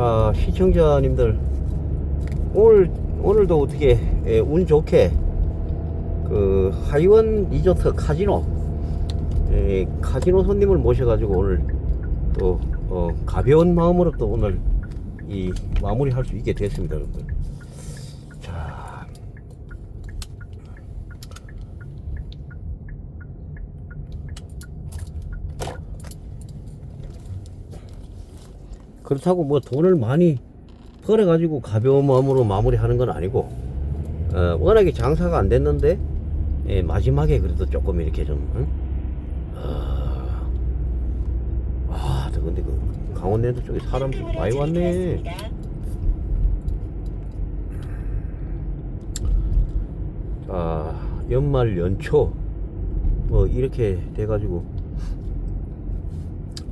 자 시청자님들 오늘 오늘도 어떻게 예, 운 좋게 그 하이원 리조트 카지노 예, 카지노 손님을 모셔가지고 오늘 또 어, 가벼운 마음으로 또 오늘 이 마무리 할 수 있게 됐습니다 여러분들 자 그렇다고 뭐 돈을 많이 벌어가지고 가벼운 마음으로 마무리하는 건 아니고 어, 워낙에 장사가 안 됐는데 예, 마지막에 그래도 조금 이렇게 좀 응? 아, 아, 저 근데 그 강원랜드 쪽에 사람 좀 많이 왔네. 자, 연말 연초 뭐 이렇게 돼가지고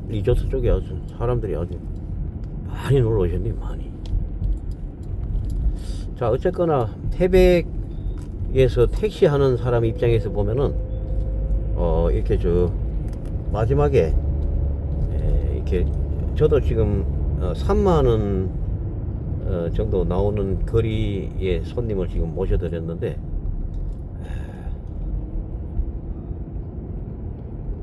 리조트 쪽에 아주 사람들이 아주 많이 놀러 오셨네 많이. 자 어쨌거나 태백에서 택시 하는 사람 입장에서 보면은 어 이렇게 저 마지막에 에, 이렇게 저도 지금 어, 3만 원 어, 정도 나오는 거리의 손님을 지금 모셔드렸는데 에,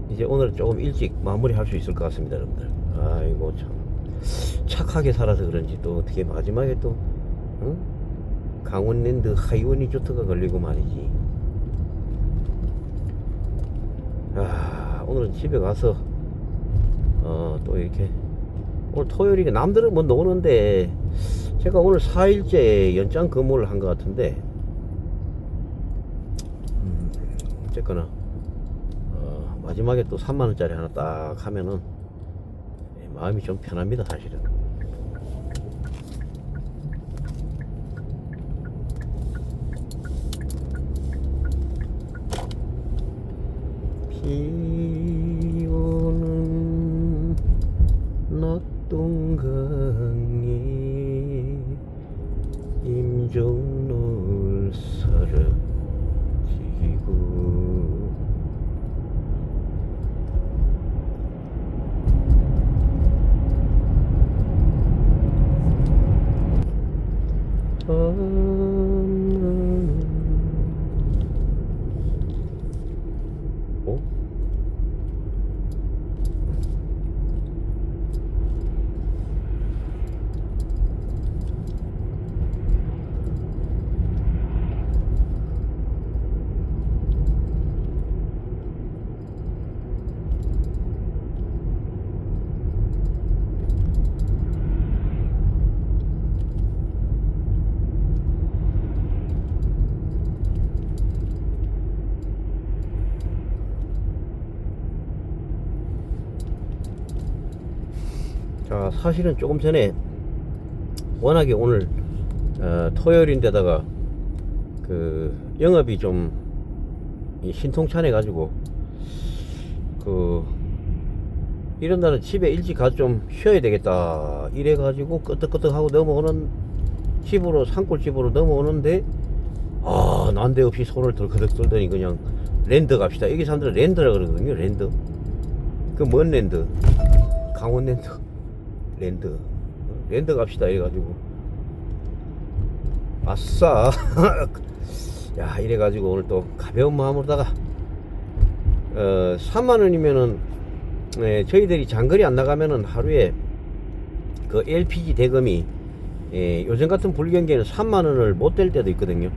이제 오늘 조금 일찍 마무리할 수 있을 것 같습니다, 여러분들. 아이고 참 착하게 살아서 그런지 또 어떻게 마지막에 또 응? 강원랜드 하이원 리조트가 걸리고 말이지. 아, 오늘은 집에 가서 어, 또 이렇게 오늘 토요일이니까 남들은 뭐 노는데 제가 오늘 4일째 연장 근무를 한 것 같은데 음, 어쨌거나 어, 마지막에 또 3만원짜리 하나 딱 하면은 예, 마음이 좀 편합니다 사실은. 비 어? 자, 사실은 조금 전에 워낙에 오늘 어, 토요일인데다가 그 영업이 좀이 신통찮아 가지고 그 이런 날은 집에 일찍 가서 좀 쉬어야 되겠다 이래 가지고 끄떡끄떡하고 넘어오는 집으로 산골 집으로 넘어오는데 아 난데없이 손을 덜커덕 떨더니 그냥 랜드 갑시다. 여기 사람들은 랜드라 그러거든요 랜드. 그 뭔 랜드. 강원 랜드 랜드. 랜드 갑시다 이래가지고. 아싸. 야 이래가지고 오늘 또 가벼운 마음으로다가 어 3만원이면은 예, 저희들이 장거리 안 나가면은 하루에 그 LPG 대금이 예, 요즘 같은 불경기에는 3만원을 못 될 때도 있거든요.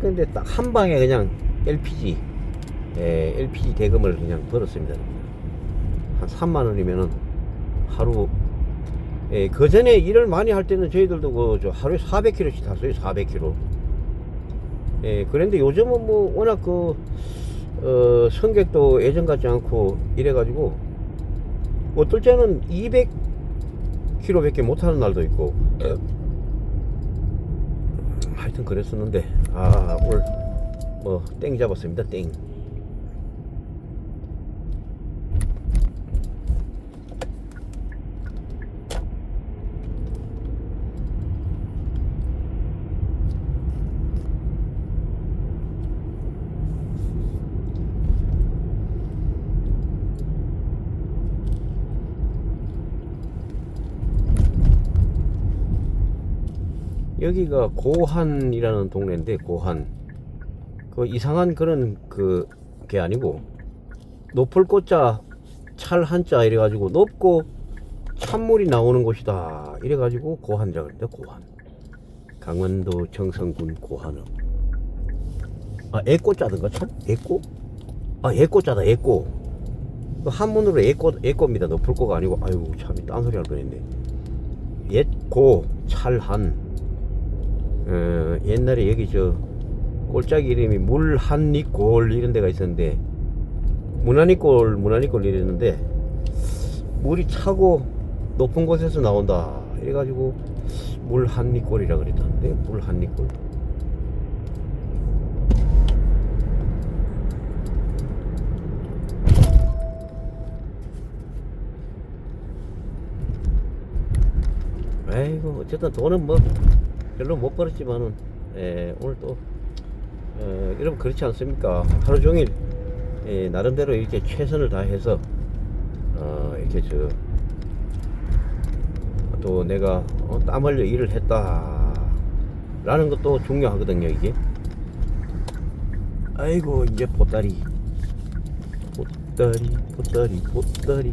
근데 딱 한 방에 그냥 LPG 예, LPG 대금을 그냥 벌었습니다. 한 3만원이면은 하루 예, 그 전에 일을 많이 할 때는 저희들도 그저 하루에 400km씩 탔어요 400km 예, 그런데 요즘은 뭐 워낙 그 어, 성격도 예전 같지 않고 이래가지고 어떨 때는 200km밖에 못하는 날도 있고. 하여튼 그랬었는데 아 오늘 뭐 땡 잡았습니다 땡 여기가 고한이라는 동네인데 고한. 그 이상한 그런 그 게 아니고 높을 꽃자 찰 한자 이래가지고 높고 찬물이 나오는 곳이다. 이래가지고 고한이라고 그러는데 고한. 강원도 정선군 고한읍. 아 애꽃자든가 참? 애꽃 아 애꽃자다 애꽃 그 한문으로 애꽃 애꽃입니다. 높을 꽃가 아니고. 아유 참이 딴소리 할 뻔했네. 옛고 찰한 어, 옛날에 여기 저 꼴짝이 이름이 물한리골 이런 데가 있었는데 문한리골 문한리골 이랬는데 물이 차고 높은 곳에서 나온다. 이래가지고 물한리골이라 그랬다는데 물한리골. 아이고 어쨌든 돈은 뭐 별로 못 벌었지만은 에, 오늘 또 에, 여러분 그렇지 않습니까? 하루 종일 에, 나름대로 이렇게 최선을 다해서 어, 이렇게 저 또 내가 어, 땀 흘려 일을 했다 라는 것도 중요하거든요 이게 아이고 이제 보따리 보따리 보따리 보따리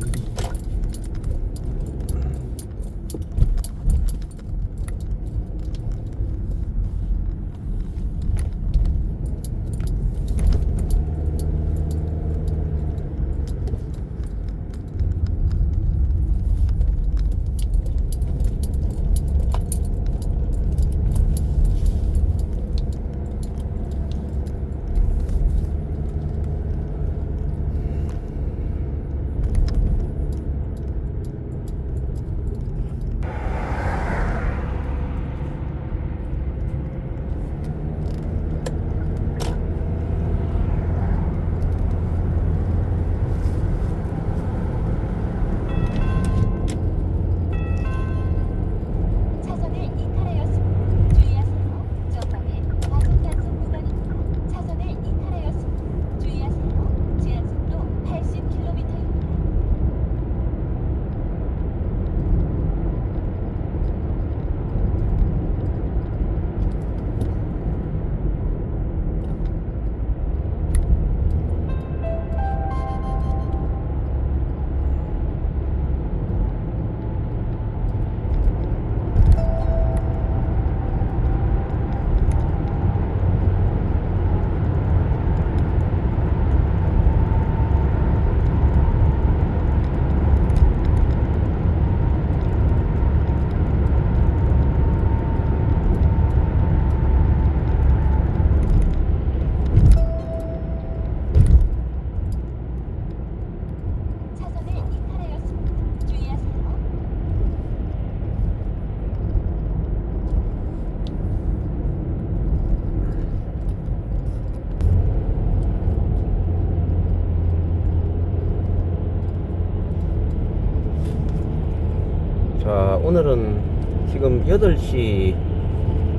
8시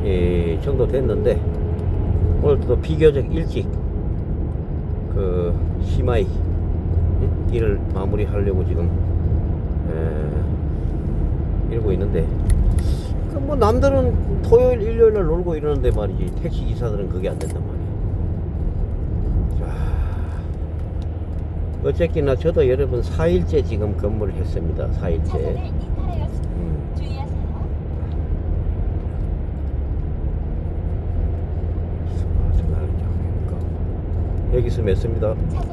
예, 정도 됐는데 오늘도 비교적 일찍 그 시마이 응? 일을 마무리하려고 지금 에, 이러고 있는데 그 뭐 남들은 토요일 일요일 날 놀고 이러는데 말이지 택시 기사들은 그게 안 된단 말이야 자 어쨌거나 저도 여러분 4일째 지금 근무를 했습니다 4일째 차선을 이탈하였습니다. 음. 주의하세요. 아, 전화를 이제 하니까 여기서 맺습니다. 차선